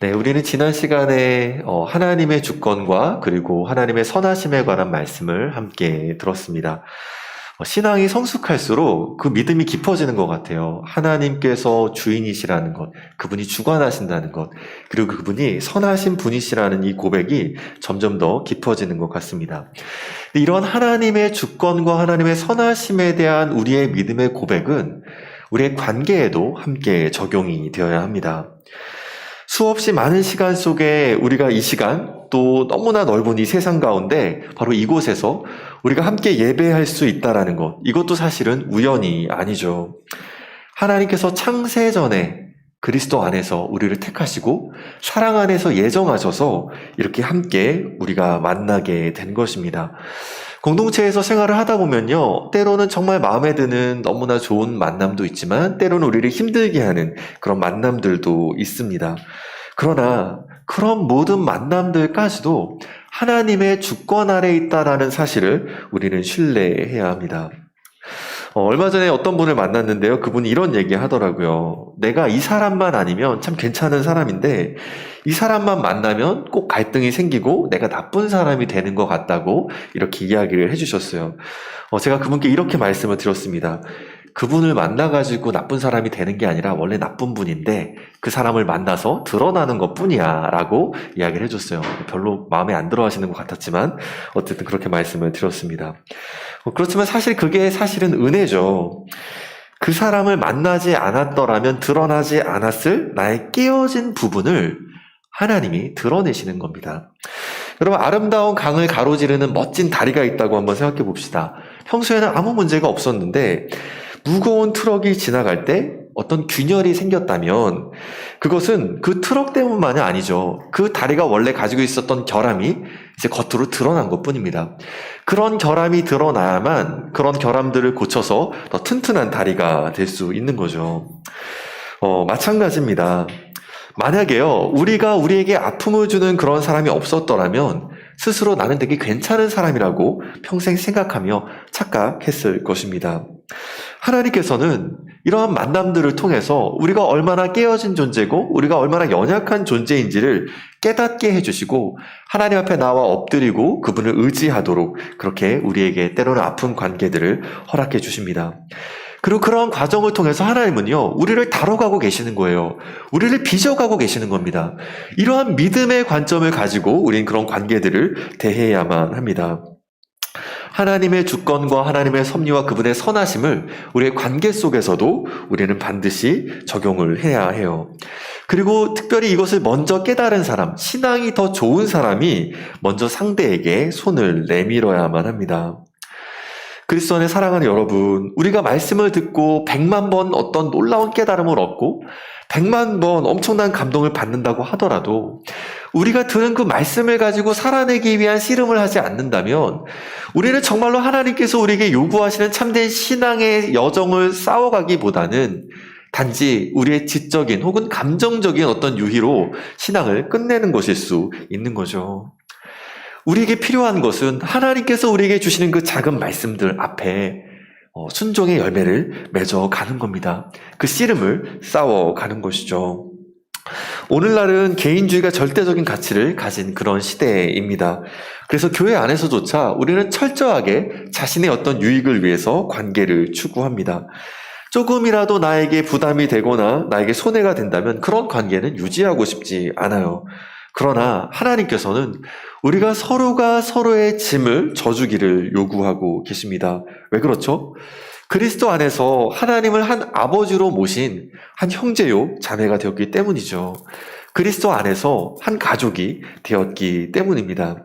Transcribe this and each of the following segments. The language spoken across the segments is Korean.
네, 우리는 지난 시간에 어, 하나님의 주권과 그리고 하나님의 선하심에 관한 말씀을 함께 들었습니다. 어, 신앙이 성숙할수록 그 믿음이 깊어지는 것 같아요. 하나님께서 주인이시라는 것, 그분이 주관하신다는 것, 그리고 그분이 선하신 분이시라는 이 고백이 점점 더 깊어지는 것 같습니다. 이런 하나님의 주권과 하나님의 선하심에 대한 우리의 믿음의 고백은 우리의 관계에도 함께 적용이 되어야 합니다. 수없이 많은 시간 속에 우리가 이 시간 또 너무나 넓은 이 세상 가운데 바로 이곳에서 우리가 함께 예배할 수 있다라는 것 이것도 사실은 우연이 아니죠. 하나님께서 창세 전에 그리스도 안에서 우리를 택하시고 사랑 안에서 예정하셔서 이렇게 함께 우리가 만나게 된 것입니다. 공동체에서 생활을 하다 보면요, 때로는 정말 마음에 드는 너무나 좋은 만남도 있지만, 때로는 우리를 힘들게 하는 그런 만남들도 있습니다. 그러나 그런 모든 만남들까지도 하나님의 주권 아래 있다라는 사실을 우리는 신뢰해야 합니다. 어, 얼마 전에 어떤 분을 만났는데요. 그분이 이런 얘기 하더라고요. 내가 이 사람만 아니면 참 괜찮은 사람인데, 이 사람만 만나면 꼭 갈등이 생기고 내가 나쁜 사람이 되는 것 같다고 이렇게 이야기를 해주셨어요. 어, 제가 그분께 이렇게 말씀을 드렸습니다. 그분을 만나가지고 나쁜 사람이 되는 게 아니라 원래 나쁜 분인데 그 사람을 만나서 드러나는 것 뿐이야 라고 이야기를 해줬어요. 별로 마음에 안 들어 하시는 것 같았지만 어쨌든 그렇게 말씀을 드렸습니다. 어, 그렇지만 사실 그게 사실은 은혜죠. 그 사람을 만나지 않았더라면 드러나지 않았을 나의 깨어진 부분을 하나님이 드러내시는 겁니다. 여러분, 아름다운 강을 가로지르는 멋진 다리가 있다고 한번 생각해 봅시다. 평소에는 아무 문제가 없었는데, 무거운 트럭이 지나갈 때 어떤 균열이 생겼다면, 그것은 그 트럭 때문만이 아니죠. 그 다리가 원래 가지고 있었던 결함이 이제 겉으로 드러난 것 뿐입니다. 그런 결함이 드러나야만 그런 결함들을 고쳐서 더 튼튼한 다리가 될 수 있는 거죠. 어, 마찬가지입니다. 만약에요, 우리가 우리에게 아픔을 주는 그런 사람이 없었더라면 스스로 나는 되게 괜찮은 사람이라고 평생 생각하며 착각했을 것입니다. 하나님께서는 이러한 만남들을 통해서 우리가 얼마나 깨어진 존재고 우리가 얼마나 연약한 존재인지를 깨닫게 해주시고 하나님 앞에 나와 엎드리고 그분을 의지하도록 그렇게 우리에게 때로는 아픈 관계들을 허락해 주십니다. 그리고 그런 과정을 통해서 하나님은요, 우리를 다뤄가고 계시는 거예요. 우리를 빚어가고 계시는 겁니다. 이러한 믿음의 관점을 가지고 우리는 그런 관계들을 대해야만 합니다. 하나님의 주권과 하나님의 섭리와 그분의 선하심을 우리의 관계 속에서도 우리는 반드시 적용을 해야 해요. 그리고 특별히 이것을 먼저 깨달은 사람, 신앙이 더 좋은 사람이 먼저 상대에게 손을 내밀어야만 합니다. 그리스도 안에 사랑하는 여러분, 우리가 말씀을 듣고 백만 번 어떤 놀라운 깨달음을 얻고 백만 번 엄청난 감동을 받는다고 하더라도 우리가 들은 그 말씀을 가지고 살아내기 위한 씨름을 하지 않는다면 우리는 정말로 하나님께서 우리에게 요구하시는 참된 신앙의 여정을 싸워가기보다는 단지 우리의 지적인 혹은 감정적인 어떤 유희로 신앙을 끝내는 것일 수 있는 거죠. 우리에게 필요한 것은 하나님께서 우리에게 주시는 그 작은 말씀들 앞에 어, 순종의 열매를 맺어 가는 겁니다. 그 씨름을 싸워 가는 것이죠. 오늘날은 개인주의가 절대적인 가치를 가진 그런 시대입니다. 그래서 교회 안에서조차 우리는 철저하게 자신의 어떤 유익을 위해서 관계를 추구합니다. 조금이라도 나에게 부담이 되거나 나에게 손해가 된다면 그런 관계는 유지하고 싶지 않아요. 그러나 하나님께서는 우리가 서로가 서로의 짐을 져주기를 요구하고 계십니다. 왜 그렇죠? 그리스도 안에서 하나님을 한 아버지로 모신 한 형제요 자매가 되었기 때문이죠. 그리스도 안에서 한 가족이 되었기 때문입니다.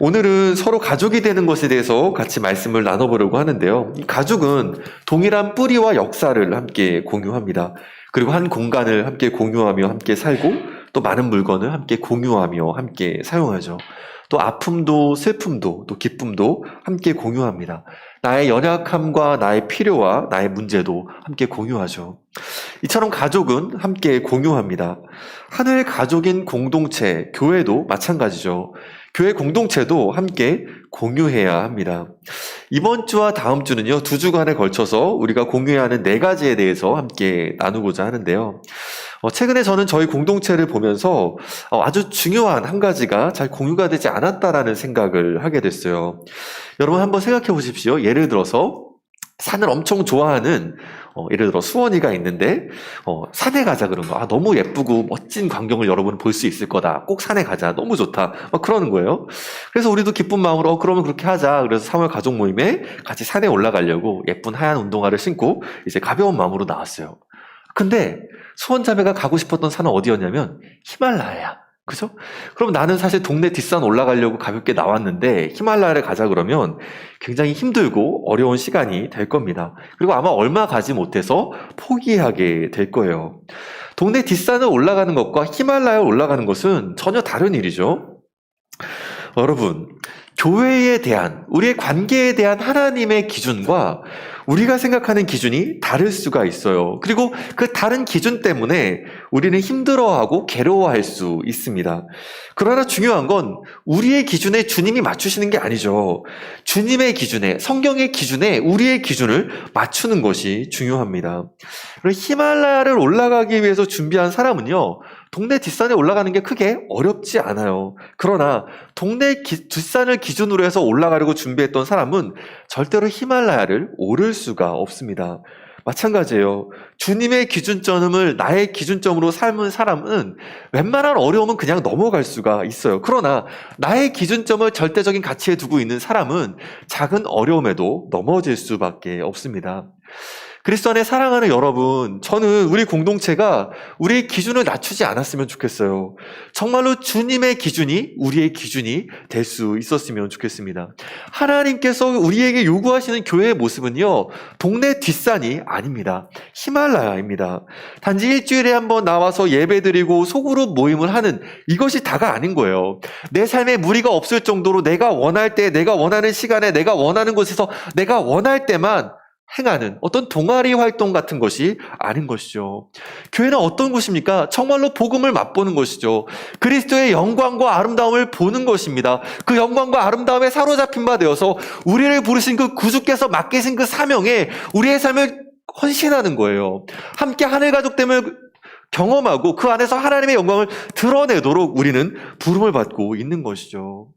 오늘은 서로 가족이 되는 것에 대해서 같이 말씀을 나눠보려고 하는데요. 이 가족은 동일한 뿌리와 역사를 함께 공유합니다. 그리고 한 공간을 함께 공유하며 함께 살고 또 많은 물건을 함께 공유하며 함께 사용하죠. 또 아픔도 슬픔도 또 기쁨도 함께 공유합니다. 나의 연약함과 나의 필요와 나의 문제도 함께 공유하죠. 이처럼 가족은 함께 공유합니다. 하늘 가족인 공동체, 교회도 마찬가지죠. 교회 공동체도 함께 공유해야 합니다. 이번 주와 다음 주는요, 두 주간에 걸쳐서 우리가 공유해야 하는 네 가지에 대해서 함께 나누고자 하는데요. 어, 최근에 저는 저희 공동체를 보면서 어, 아주 중요한 한 가지가 잘 공유가 되지 않았다라는 생각을 하게 됐어요. 여러분 한번 생각해 보십시오. 예를 들어서 산을 엄청 좋아하는 어, 예를 들어 수원이가 있는데 어, 산에 가자 그런 거. 아, 너무 예쁘고 멋진 광경을 여러분 볼 수 있을 거다. 꼭 산에 가자. 너무 좋다. 막 그러는 거예요. 그래서 우리도 기쁜 마음으로 어, 그러면 그렇게 하자. 그래서 3월 가족 모임에 같이 산에 올라가려고 예쁜 하얀 운동화를 신고 이제 가벼운 마음으로 나왔어요. 근데 수원 자매가 가고 싶었던 산은 어디였냐면 히말라야. 그죠? 그럼 나는 사실 동네 뒷산 올라가려고 가볍게 나왔는데 히말라야를 가자 그러면 굉장히 힘들고 어려운 시간이 될 겁니다. 그리고 아마 얼마 가지 못해서 포기하게 될 거예요. 동네 뒷산을 올라가는 것과 히말라야 올라가는 것은 전혀 다른 일이죠. 여러분, 교회에 대한, 우리의 관계에 대한 하나님의 기준과 우리가 생각하는 기준이 다를 수가 있어요. 그리고 그 다른 기준 때문에 우리는 힘들어하고 괴로워할 수 있습니다. 그러나 중요한 건 우리의 기준에 주님이 맞추시는 게 아니죠. 주님의 기준에, 성경의 기준에 우리의 기준을 맞추는 것이 중요합니다. 히말라야를 올라가기 위해서 준비한 사람은요, 동네 뒷산에 올라가는 게 크게 어렵지 않아요. 그러나 동네 기- 뒷산을 기준으로 해서 올라가려고 준비했던 사람은 절대로 히말라야를 오를 수가 없습니다. 마찬가지예요. 주님의 기준점을 나의 기준점으로 삶은 사람은 웬만한 어려움은 그냥 넘어갈 수가 있어요. 그러나 나의 기준점을 절대적인 가치에 두고 있는 사람은 작은 어려움에도 넘어질 수밖에 없습니다. 그리스도 안에 사랑하는 여러분, 저는 우리 공동체가 우리의 기준을 낮추지 않았으면 좋겠어요. 정말로 주님의 기준이 우리의 기준이 될 수 있었으면 좋겠습니다. 하나님께서 우리에게 요구하시는 교회의 모습은요, 동네 뒷산이 아닙니다. 히말라야입니다. 단지 일주일에 한번 나와서 예배 드리고 소그룹 모임을 하는 이것이 다가 아닌 거예요. 내 삶에 무리가 없을 정도로 내가 원할 때, 내가 원하는 시간에, 내가 원하는 곳에서 내가 원할 때만 행하는 어떤 동아리 활동 같은 것이 아닌 것이죠. 교회는 어떤 곳입니까? 정말로 복음을 맛보는 것이죠. 그리스도의 영광과 아름다움을 보는 것입니다. 그 영광과 아름다움에 사로잡힌 바 되어서 우리를 부르신 그 구주께서 맡기신 그 사명에 우리의 삶을 헌신하는 거예요. 함께 하늘 가족됨을 경험하고 그 안에서 하나님의 영광을 드러내도록 우리는 부름을 받고 있는 것이죠.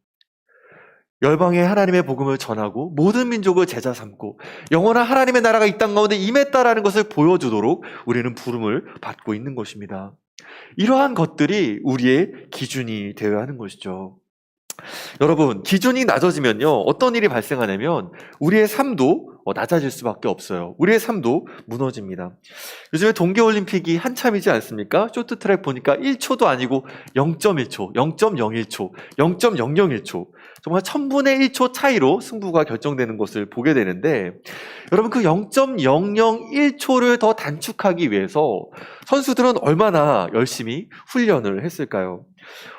열방에 하나님의 복음을 전하고 모든 민족을 제자 삼고 영원한 하나님의 나라가 이 땅 가운데 임했다라는 것을 보여주도록 우리는 부름을 받고 있는 것입니다. 이러한 것들이 우리의 기준이 되어야 하는 것이죠. 여러분, 기준이 낮아지면요, 어떤 일이 발생하냐면, 우리의 삶도 어, 낮아질 수밖에 없어요. 우리의 삶도 무너집니다. 요즘에 동계올림픽이 한참이지 않습니까? 쇼트트랙 보니까 1초도 아니고 0.1초, 0.01초, 0.001초. 정말 천분의 1초 차이로 승부가 결정되는 것을 보게 되는데, 여러분 그 0.001초를 더 단축하기 위해서 선수들은 얼마나 열심히 훈련을 했을까요?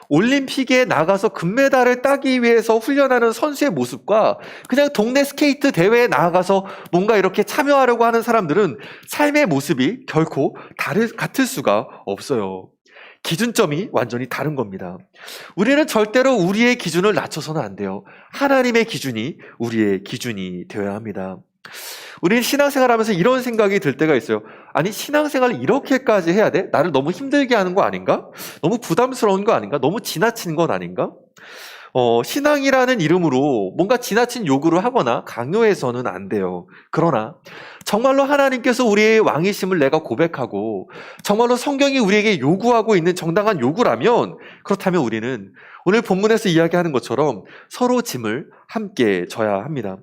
올림픽에 나가서 금메달을 따기 위해서 훈련하는 선수의 모습과 그냥 동네 스케이트 대회에 나가서 뭔가 이렇게 참여하려고 하는 사람들은 삶의 모습이 결코 다를, 같을 수가 없어요. 기준점이 완전히 다른 겁니다. 우리는 절대로 우리의 기준을 낮춰서는 안 돼요. 하나님의 기준이 우리의 기준이 되어야 합니다. 우리는 신앙생활 하면서 이런 생각이 들 때가 있어요. 아니, 신앙생활을 이렇게까지 해야 돼? 나를 너무 힘들게 하는 거 아닌가? 너무 부담스러운 거 아닌가? 너무 지나치는 건 아닌가? 어, 신앙이라는 이름으로 뭔가 지나친 요구를 하거나 강요해서는 안 돼요. 그러나 정말로 하나님께서 우리의 왕이심을 내가 고백하고 정말로 성경이 우리에게 요구하고 있는 정당한 요구라면 그렇다면 우리는 오늘 본문에서 이야기하는 것처럼 서로 짐을 함께 져야 합니다.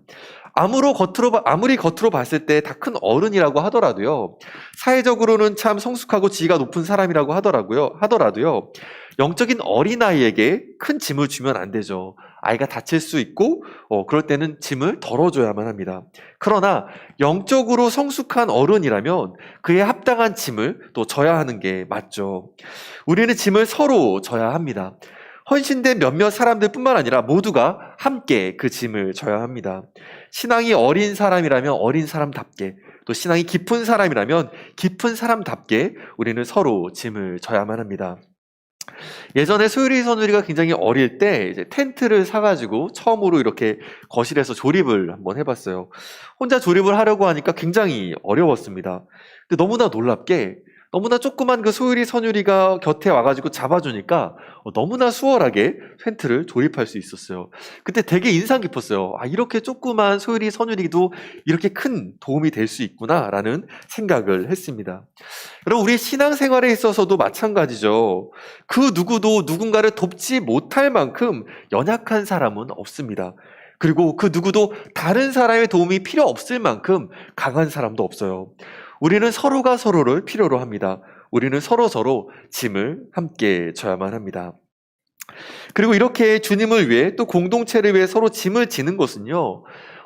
아무로 겉으로 봐- 아무리 겉으로 봤을 때 다 큰 어른이라고 하더라도요. 사회적으로는 참 성숙하고 지위가 높은 사람이라고 하더라고요. 하더라도요. 영적인 어린아이에게 큰 짐을 주면 안 되죠. 아이가 다칠 수 있고 어, 그럴 때는 짐을 덜어줘야만 합니다. 그러나 영적으로 성숙한 어른이라면 그에 합당한 짐을 또 져야 하는 게 맞죠. 우리는 짐을 서로 져야 합니다. 헌신된 몇몇 사람들뿐만 아니라 모두가 함께 그 짐을 져야 합니다. 신앙이 어린 사람이라면 어린 사람답게 또 신앙이 깊은 사람이라면 깊은 사람답게 우리는 서로 짐을 져야만 합니다. 예전에 소율이 선우리가 굉장히 어릴 때 이제 텐트를 사가지고 처음으로 이렇게 거실에서 조립을 한번 해봤어요. 혼자 조립을 하려고 하니까 굉장히 어려웠습니다. 근데 너무나 놀랍게 너무나 조그만 그 소율이 선율이가 곁에 와가지고 잡아주니까 어, 너무나 수월하게 텐트를 조립할 수 있었어요. 그때 되게 인상 깊었어요. 아, 이렇게 조그만 소율이 선율이도 이렇게 큰 도움이 될 수 있구나라는 생각을 했습니다. 여러분, 우리 신앙생활에 있어서도 마찬가지죠. 그 누구도 누군가를 돕지 못할 만큼 연약한 사람은 없습니다. 그리고 그 누구도 다른 사람의 도움이 필요 없을 만큼 강한 사람도 없어요. 우리는 서로가 서로를 필요로 합니다. 우리는 서로 서로 짐을 함께 져야만 합니다. 그리고 이렇게 주님을 위해 또 공동체를 위해 서로 짐을 지는 것은요,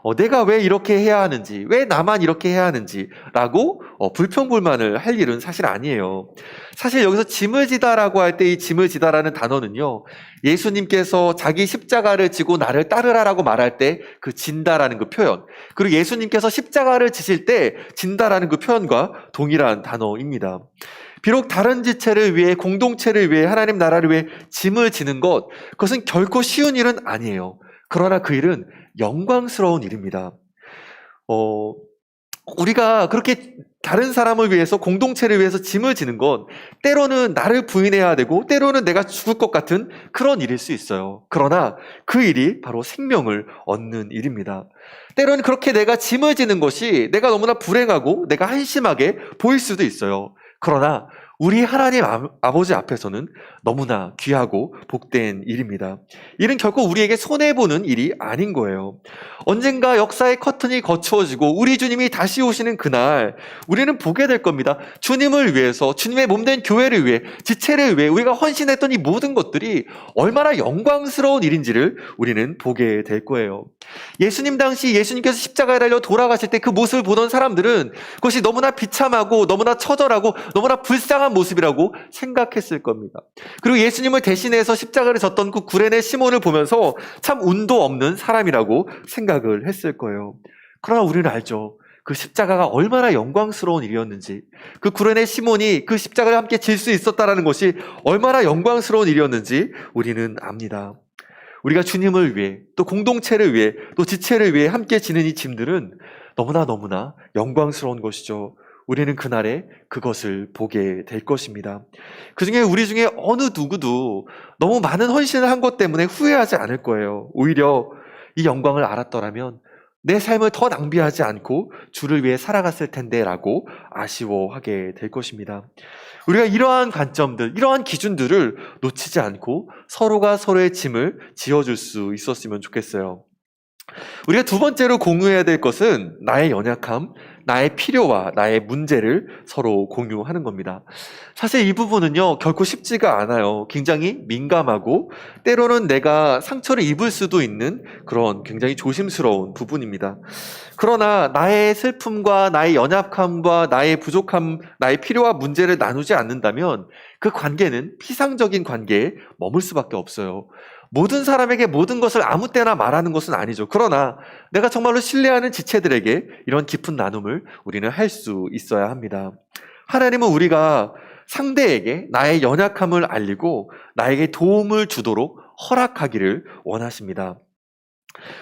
어, 내가 왜 이렇게 해야 하는지, 왜 나만 이렇게 해야 하는지라고 어, 불평불만을 할 일은 사실 아니에요. 사실 여기서 짐을 지다라고 할 때 이 짐을 지다라는 단어는요, 예수님께서 자기 십자가를 지고 나를 따르라라고 말할 때 그 진다라는 그 표현, 그리고 예수님께서 십자가를 지실 때 진다라는 그 표현과 동일한 단어입니다. 비록 다른 지체를 위해 공동체를 위해 하나님 나라를 위해 짐을 지는 것 그것은 결코 쉬운 일은 아니에요. 그러나 그 일은 영광스러운 일입니다. 어, 우리가 그렇게 다른 사람을 위해서 공동체를 위해서 짐을 지는 건 때로는 나를 부인해야 되고 때로는 내가 죽을 것 같은 그런 일일 수 있어요. 그러나 그 일이 바로 생명을 얻는 일입니다. 때로는 그렇게 내가 짐을 지는 것이 내가 너무나 불행하고 내가 한심하게 보일 수도 있어요. 그러나 우리 하나님 아- 아버지 앞에서는 너무나 귀하고 복된 일입니다. 일은 결코 우리에게 손해보는 일이 아닌 거예요. 언젠가 역사의 커튼이 거추어지고 우리 주님이 다시 오시는 그날 우리는 보게 될 겁니다. 주님을 위해서, 주님의 몸된 교회를 위해, 지체를 위해 우리가 헌신했던 이 모든 것들이 얼마나 영광스러운 일인지를 우리는 보게 될 거예요. 예수님 당시 예수님께서 십자가에 달려 돌아가실 때 그 모습을 보던 사람들은 그것이 너무나 비참하고 너무나 처절하고 너무나 불쌍 한 모습이라고 생각했을 겁니다. 그리고 예수님을 대신해서 십자가를 졌던 그 구레네 시몬을 보면서 참 운도 없는 사람이라고 생각을 했을 거예요. 그러나 우리는 알죠. 그 십자가가 얼마나 영광스러운 일이었는지, 그 구레네 시몬이 그 십자가를 함께 질 수 있었다라는 것이 얼마나 영광스러운 일이었는지 우리는 압니다. 우리가 주님을 위해, 또 공동체를 위해, 또 지체를 위해 함께 지는 이 짐들은 너무나 너무나 영광스러운 것이죠. 우리는 그날에 그것을 보게 될 것입니다. 그 중에 우리 중에 어느 누구도 너무 많은 헌신을 한 것 때문에 후회하지 않을 거예요. 오히려 이 영광을 알았더라면 내 삶을 더 낭비하지 않고 주를 위해 살아갔을 텐데 라고 아쉬워하게 될 것입니다. 우리가 이러한 관점들, 이러한 기준들을 놓치지 않고 서로가 서로의 짐을 지어줄 수 있었으면 좋겠어요. 우리가 두 번째로 공유해야 될 것은 나의 연약함, 나의 필요와 나의 문제를 서로 공유하는 겁니다. 사실 이 부분은요, 결코 쉽지가 않아요. 굉장히 민감하고, 때로는 내가 상처를 입을 수도 있는 그런 굉장히 조심스러운 부분입니다. 그러나 나의 슬픔과 나의 연약함과 나의 부족함, 나의 필요와 문제를 나누지 않는다면 그 관계는 피상적인 관계에 머물 수밖에 없어요. 모든 사람에게 모든 것을 아무 때나 말하는 것은 아니죠. 그러나 내가 정말로 신뢰하는 지체들에게 이런 깊은 나눔을 우리는 할 수 있어야 합니다. 하나님은 우리가 상대에게 나의 연약함을 알리고 나에게 도움을 주도록 허락하기를 원하십니다.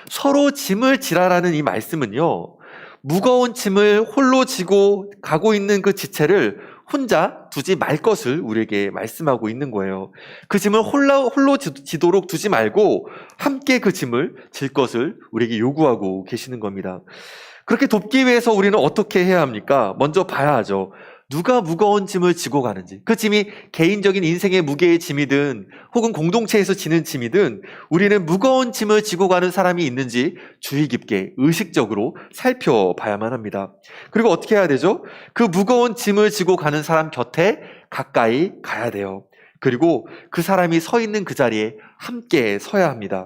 서로 짐을 지라라는 이 말씀은요, 무거운 짐을 홀로 지고 가고 있는 그 지체를 혼자 두지 말 것을 우리에게 말씀하고 있는 거예요. 그 짐을 홀로, 홀로 지- 지도록 두지 말고 함께 그 짐을 질 것을 우리에게 요구하고 계시는 겁니다. 그렇게 돕기 위해서 우리는 어떻게 해야 합니까? 먼저 봐야 하죠. 누가 무거운 짐을 지고 가는지. 그 짐이 개인적인 인생의 무게의 짐이든 혹은 공동체에서 지는 짐이든 우리는 무거운 짐을 지고 가는 사람이 있는지 주의 깊게 의식적으로 살펴봐야만 합니다. 그리고 어떻게 해야 되죠? 그 무거운 짐을 지고 가는 사람 곁에 가까이 가야 돼요. 그리고 그 사람이 서 있는 그 자리에 함께 서야 합니다.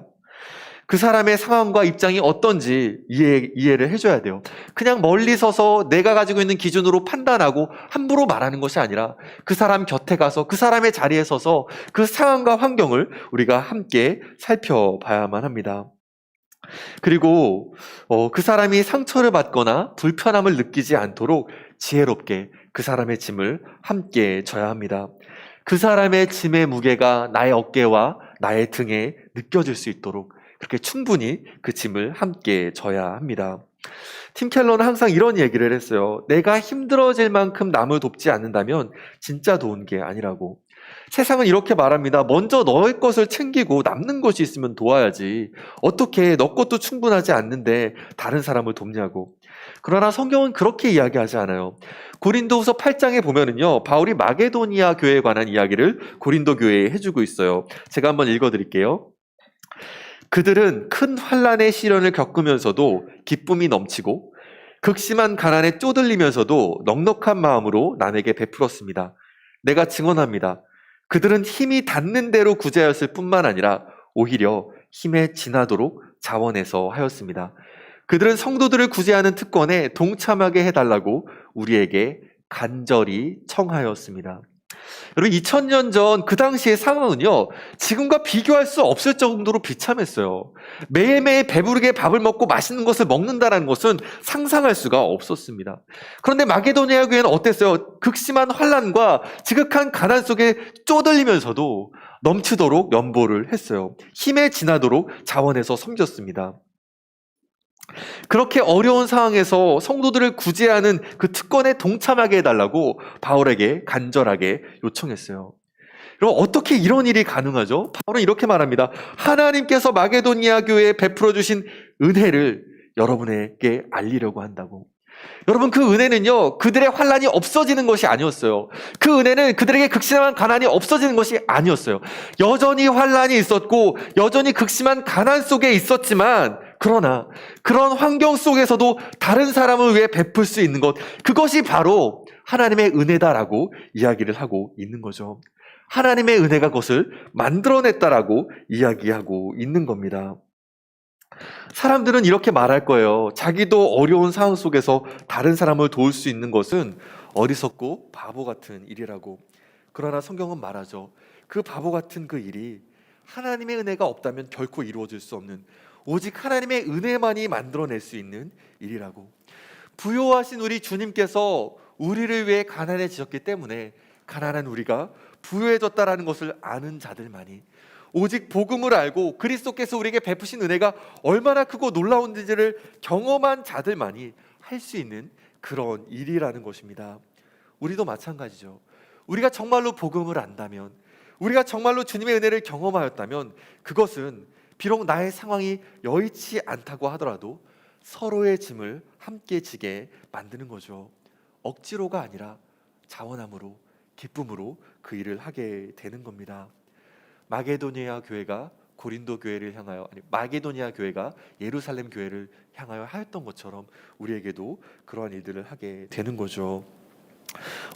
그 사람의 상황과 입장이 어떤지 이해, 이해를 해줘야 돼요. 그냥 멀리 서서 내가 가지고 있는 기준으로 판단하고 함부로 말하는 것이 아니라 그 사람 곁에 가서 그 사람의 자리에 서서 그 상황과 환경을 우리가 함께 살펴봐야만 합니다. 그리고 어, 그 사람이 상처를 받거나 불편함을 느끼지 않도록 지혜롭게 그 사람의 짐을 함께 져야 합니다. 그 사람의 짐의 무게가 나의 어깨와 나의 등에 느껴질 수 있도록 그렇게 충분히 그 짐을 함께 져야 합니다. 팀 켈러는 항상 이런 얘기를 했어요. 내가 힘들어질 만큼 남을 돕지 않는다면 진짜 도운 게 아니라고. 세상은 이렇게 말합니다. 먼저 너의 것을 챙기고 남는 것이 있으면 도와야지. 어떻게 너 것도 충분하지 않는데 다른 사람을 돕냐고. 그러나 성경은 그렇게 이야기하지 않아요. 고린도후서 8장에 보면은요. 바울이 마게도니아 교회에 관한 이야기를 고린도 교회에 해주고 있어요. 제가 한번 읽어드릴게요. 그들은 큰 환란의 시련을 겪으면서도 기쁨이 넘치고 극심한 가난에 쪼들리면서도 넉넉한 마음으로 남에게 베풀었습니다. 내가 증언합니다. 그들은 힘이 닿는 대로 구제하였을 뿐만 아니라 오히려 힘에 지나도록 자원해서 하였습니다. 그들은 성도들을 구제하는 특권에 동참하게 해달라고 우리에게 간절히 청하였습니다. 여러분 2000년 전 그 당시의 상황은요 지금과 비교할 수 없을 정도로 비참했어요. 매일매일 배부르게 밥을 먹고 맛있는 것을 먹는다는 것은 상상할 수가 없었습니다. 그런데 마게도니아 교회는 어땠어요? 극심한 환란과 지극한 가난 속에 쪼들리면서도 넘치도록 연보를 했어요. 힘에 지나도록 자원해서 섬겼습니다. 그렇게 어려운 상황에서 성도들을 구제하는 그 특권에 동참하게 해달라고 바울에게 간절하게 요청했어요. 그럼 어떻게 이런 일이 가능하죠? 바울은 이렇게 말합니다. 하나님께서 마게도니아 교회에 베풀어 주신 은혜를 여러분에게 알리려고 한다고. 여러분 그 은혜는요 그들의 환란이 없어지는 것이 아니었어요. 그 은혜는 그들에게 극심한 가난이 없어지는 것이 아니었어요. 여전히 환란이 있었고 여전히 극심한 가난 속에 있었지만 그러나 그런 환경 속에서도 다른 사람을 위해 베풀 수 있는 것 그것이 바로 하나님의 은혜다라고 이야기를 하고 있는 거죠. 하나님의 은혜가 그것을 만들어냈다라고 이야기하고 있는 겁니다. 사람들은 이렇게 말할 거예요. 자기도 어려운 상황 속에서 다른 사람을 도울 수 있는 것은 어리석고 바보 같은 일이라고. 그러나 성경은 말하죠. 그 바보 같은 그 일이 하나님의 은혜가 없다면 결코 이루어질 수 없는 오직 하나님의 은혜만이 만들어낼 수 있는 일이라고. 부요하신 우리 주님께서 우리를 위해 가난해지셨기 때문에 가난한 우리가 부유해졌다라는 것을 아는 자들만이 오직 복음을 알고 그리스도께서 우리에게 베푸신 은혜가 얼마나 크고 놀라운지를 경험한 자들만이 할 수 있는 그런 일이라는 것입니다. 우리도 마찬가지죠. 우리가 정말로 복음을 안다면, 우리가 정말로 주님의 은혜를 경험하였다면, 그것은 비록 나의 상황이 여의치 않다고 하더라도 서로의 짐을 함께 지게 만드는 거죠. 억지로가 아니라 자원함으로, 기쁨으로 그 일을 하게 되는 겁니다. 마게도니아 교회가 고린도 교회를 향하여 아니 마게도니아 교회가 예루살렘 교회를 향하여 하였던 것처럼 우리에게도 그러한 일들을 하게 되는 거죠.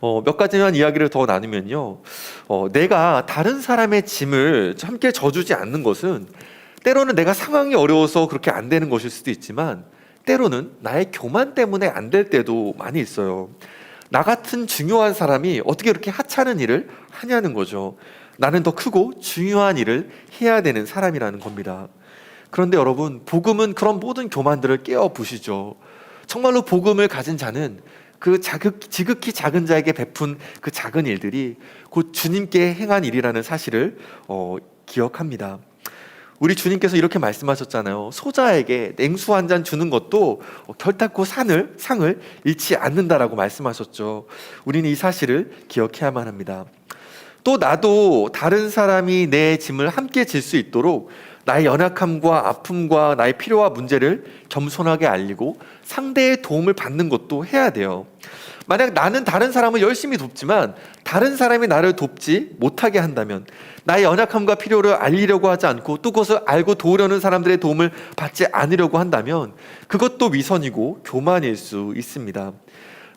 어, 몇 가지만 이야기를 더 나누면요. 어, 내가 다른 사람의 짐을 함께 져주지 않는 것은 때로는 내가 상황이 어려워서 그렇게 안 되는 것일 수도 있지만 때로는 나의 교만 때문에 안 될 때도 많이 있어요. 나 같은 중요한 사람이 어떻게 그렇게 하찮은 일을 하냐는 거죠. 나는 더 크고 중요한 일을 해야 되는 사람이라는 겁니다. 그런데 여러분, 복음은 그런 모든 교만들을 깨어 부시죠. 정말로 복음을 가진 자는 그 자극, 지극히 작은 자에게 베푼 그 작은 일들이 곧 주님께 행한 일이라는 사실을 어, 기억합니다. 우리 주님께서 이렇게 말씀하셨잖아요. 소자에게 냉수 한 잔 주는 것도 결단코 산을, 상을 잃지 않는다라고 말씀하셨죠. 우리는 이 사실을 기억해야만 합니다. 또 나도 다른 사람이 내 짐을 함께 질 수 있도록 나의 연약함과 아픔과 나의 필요와 문제를 겸손하게 알리고 상대의 도움을 받는 것도 해야 돼요. 만약 나는 다른 사람을 열심히 돕지만 다른 사람이 나를 돕지 못하게 한다면 나의 연약함과 필요를 알리려고 하지 않고 또 그것을 알고 도우려는 사람들의 도움을 받지 않으려고 한다면 그것도 위선이고 교만일 수 있습니다.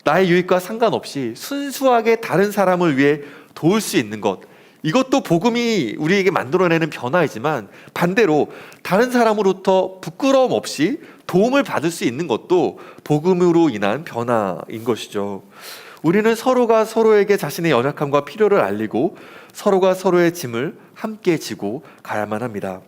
나의 유익과 상관없이 순수하게 다른 사람을 위해 도울 수 있는 것 이것도 복음이 우리에게 만들어내는 변화이지만 반대로 다른 사람으로부터 부끄러움 없이 도움을 받을 수 있는 것도 복음으로 인한 변화인 것이죠. 우리는 서로가 서로에게 자신의 연약함과 필요를 알리고 서로가 서로의 짐을 함께 지고 가야만 합니다.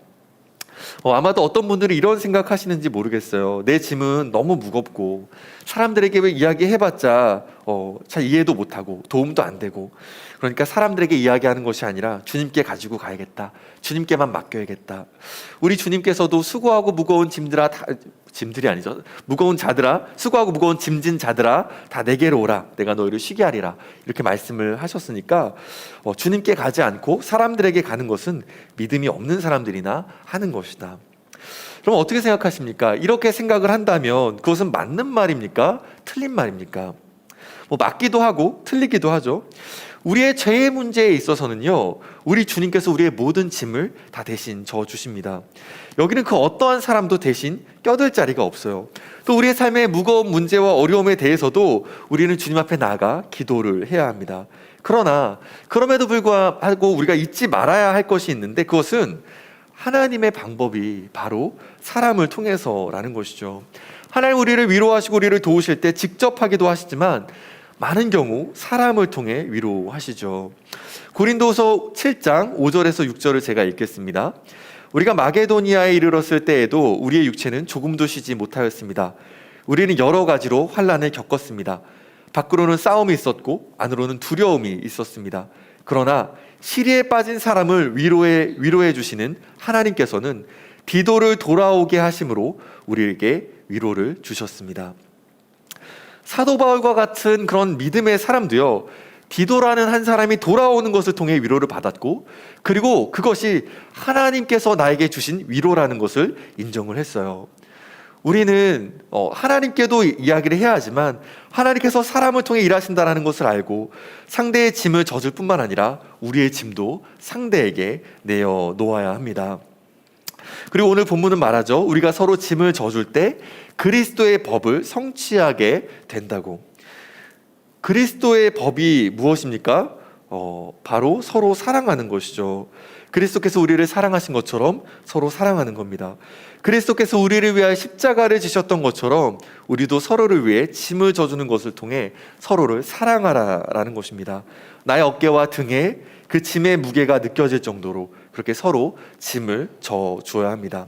어, 아마도 어떤 분들이 이런 생각하시는지 모르겠어요. 내 짐은 너무 무겁고 사람들에게 왜 이야기해봤자 어, 잘 이해도 못하고 도움도 안 되고 그러니까 사람들에게 이야기하는 것이 아니라 주님께 가지고 가야겠다. 주님께만 맡겨야겠다. 우리 주님께서도 수고하고 무거운 짐들아 다, 짐들이 아니죠. 무거운 자들아 수고하고 무거운 짐진 자들아 다 내게로 오라. 내가 너희를 쉬게 하리라. 이렇게 말씀을 하셨으니까 어, 주님께 가지 않고 사람들에게 가는 것은 믿음이 없는 사람들이나 하는 것이다. 그럼 어떻게 생각하십니까? 이렇게 생각을 한다면 그것은 맞는 말입니까? 틀린 말입니까? 뭐 맞기도 하고 틀리기도 하죠. 우리의 죄의 문제에 있어서는요, 우리 주님께서 우리의 모든 짐을 다 대신 져 주십니다. 여기는 그 어떠한 사람도 대신 껴들 자리가 없어요. 또 우리의 삶의 무거운 문제와 어려움에 대해서도 우리는 주님 앞에 나아가 기도를 해야 합니다. 그러나 그럼에도 불구하고 우리가 잊지 말아야 할 것이 있는데 그것은 하나님의 방법이 바로 사람을 통해서라는 것이죠. 하나님 우리를 위로하시고 우리를 도우실 때 직접 하기도 하시지만 많은 경우 사람을 통해 위로하시죠. 고린도서 7장 5절에서 6절을 제가 읽겠습니다. 우리가 마게도니아에 이르렀을 때에도 우리의 육체는 조금도 쉬지 못하였습니다. 우리는 여러 가지로 환란을 겪었습니다. 밖으로는 싸움이 있었고 안으로는 두려움이 있었습니다. 그러나 시리에 빠진 사람을 위로해 위로해 주시는 하나님께서는 디도를 돌아오게 하심으로 우리에게 위로를 주셨습니다. 사도 바울과 같은 그런 믿음의 사람도요. 디도라는 한 사람이 돌아오는 것을 통해 위로를 받았고 그리고 그것이 하나님께서 나에게 주신 위로라는 것을 인정을 했어요. 우리는 어, 하나님께도 이야기를 해야 하지만 하나님께서 사람을 통해 일하신다라는 것을 알고 상대의 짐을 져줄 뿐만 아니라 우리의 짐도 상대에게 내어 놓아야 합니다. 그리고 오늘 본문은 말하죠. 우리가 서로 짐을 져줄 때 그리스도의 법을 성취하게 된다고. 그리스도의 법이 무엇입니까? 어, 바로 서로 사랑하는 것이죠. 그리스도께서 우리를 사랑하신 것처럼 서로 사랑하는 겁니다. 그리스도께서 우리를 위하여 십자가를 지셨던 것처럼 우리도 서로를 위해 짐을 져주는 것을 통해 서로를 사랑하라라는 것입니다. 나의 어깨와 등에 그 짐의 무게가 느껴질 정도로 그렇게 서로 짐을 져 주어야 합니다.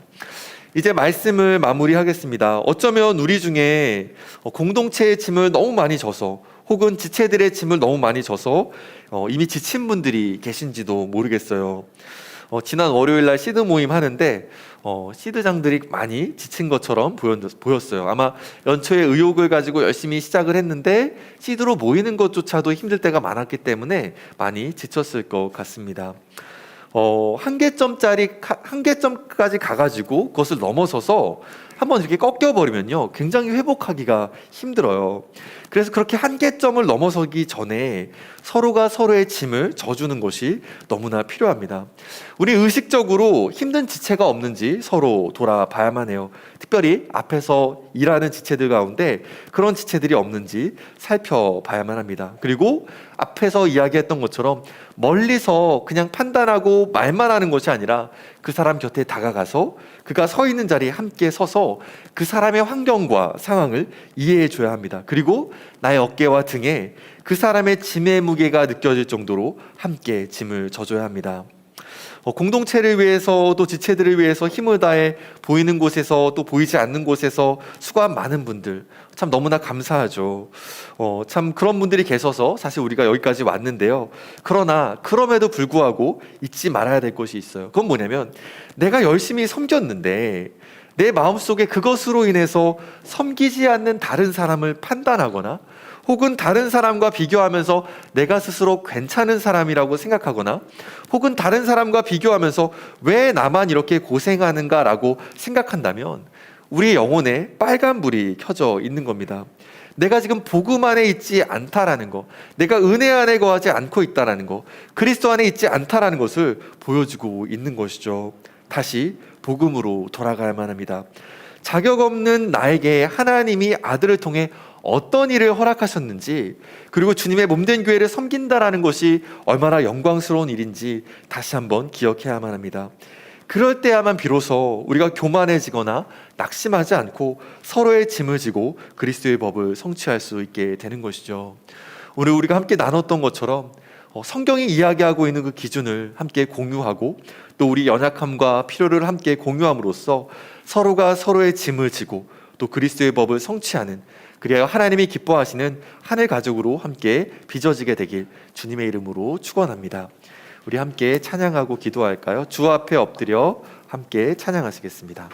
이제 말씀을 마무리하겠습니다. 어쩌면 우리 중에 공동체의 짐을 너무 많이 져서 혹은 지체들의 짐을 너무 많이 져서 어, 이미 지친 분들이 계신지도 모르겠어요. 어, 지난 월요일 날 시드 모임 하는데 어, 시드장들이 많이 지친 것처럼 보였, 어요 아마 연초에 의욕을 가지고 열심히 시작을 했는데 시드로 모이는 것조차도 힘들 때가 많았기 때문에 많이 지쳤을 것 같습니다. 어, 한계점짜리 한계점까지 가가지고 그것을 넘어서서 한번 이렇게 꺾여버리면요 굉장히 회복하기가 힘들어요. 그래서 그렇게 한계점을 넘어서기 전에 서로가 서로의 짐을 져주는 것이 너무나 필요합니다. 우리 의식적으로 힘든 지체가 없는지 서로 돌아봐야만 해요. 특별히 앞에서 일하는 지체들 가운데 그런 지체들이 없는지 살펴봐야만 합니다. 그리고 앞에서 이야기했던 것처럼 멀리서 그냥 판단하고 말만 하는 것이 아니라 그 사람 곁에 다가가서 그가 서 있는 자리에 함께 서서 그 사람의 환경과 상황을 이해해 줘야 합니다. 그리고 나의 어깨와 등에 그 사람의 짐의 무게가 느껴질 정도로 함께 짐을 져줘야 합니다. 어, 공동체를 위해서 또 지체들을 위해서 힘을 다해 보이는 곳에서 또 보이지 않는 곳에서 수고한 많은 분들 참 너무나 감사하죠. 어, 참 그런 분들이 계셔서 사실 우리가 여기까지 왔는데요. 그러나 그럼에도 불구하고 잊지 말아야 될 것이 있어요. 그건 뭐냐면 내가 열심히 섬겼는데 내 마음속에 그것으로 인해서 섬기지 않는 다른 사람을 판단하거나 혹은 다른 사람과 비교하면서 내가 스스로 괜찮은 사람이라고 생각하거나 혹은 다른 사람과 비교하면서 왜 나만 이렇게 고생하는가라고 생각한다면 우리 영혼에 빨간불이 켜져 있는 겁니다. 내가 지금 복음 안에 있지 않다라는 거, 내가 은혜 안에 거하지 않고 있다라는 거, 그리스도 안에 있지 않다라는 것을 보여주고 있는 것이죠. 다시 복음으로 돌아가야만 합니다. 자격 없는 나에게 하나님이 아들을 통해 어떤 일을 허락하셨는지 그리고 주님의 몸된 교회를 섬긴다라는 것이 얼마나 영광스러운 일인지 다시 한번 기억해야만 합니다. 그럴 때야만 비로소 우리가 교만해지거나 낙심하지 않고 서로의 짐을 지고 그리스도의 법을 성취할 수 있게 되는 것이죠. 오늘 우리가 함께 나눴던 것처럼 어, 성경이 이야기하고 있는 그 기준을 함께 공유하고 또 우리 연약함과 필요를 함께 공유함으로써 서로가 서로의 짐을 지고 또 그리스도의 법을 성취하는 그리하여 하나님이 기뻐하시는 하늘 가족으로 함께 빚어지게 되길 주님의 이름으로 축원합니다. 우리 함께 찬양하고 기도할까요? 주 앞에 엎드려 함께 찬양하시겠습니다.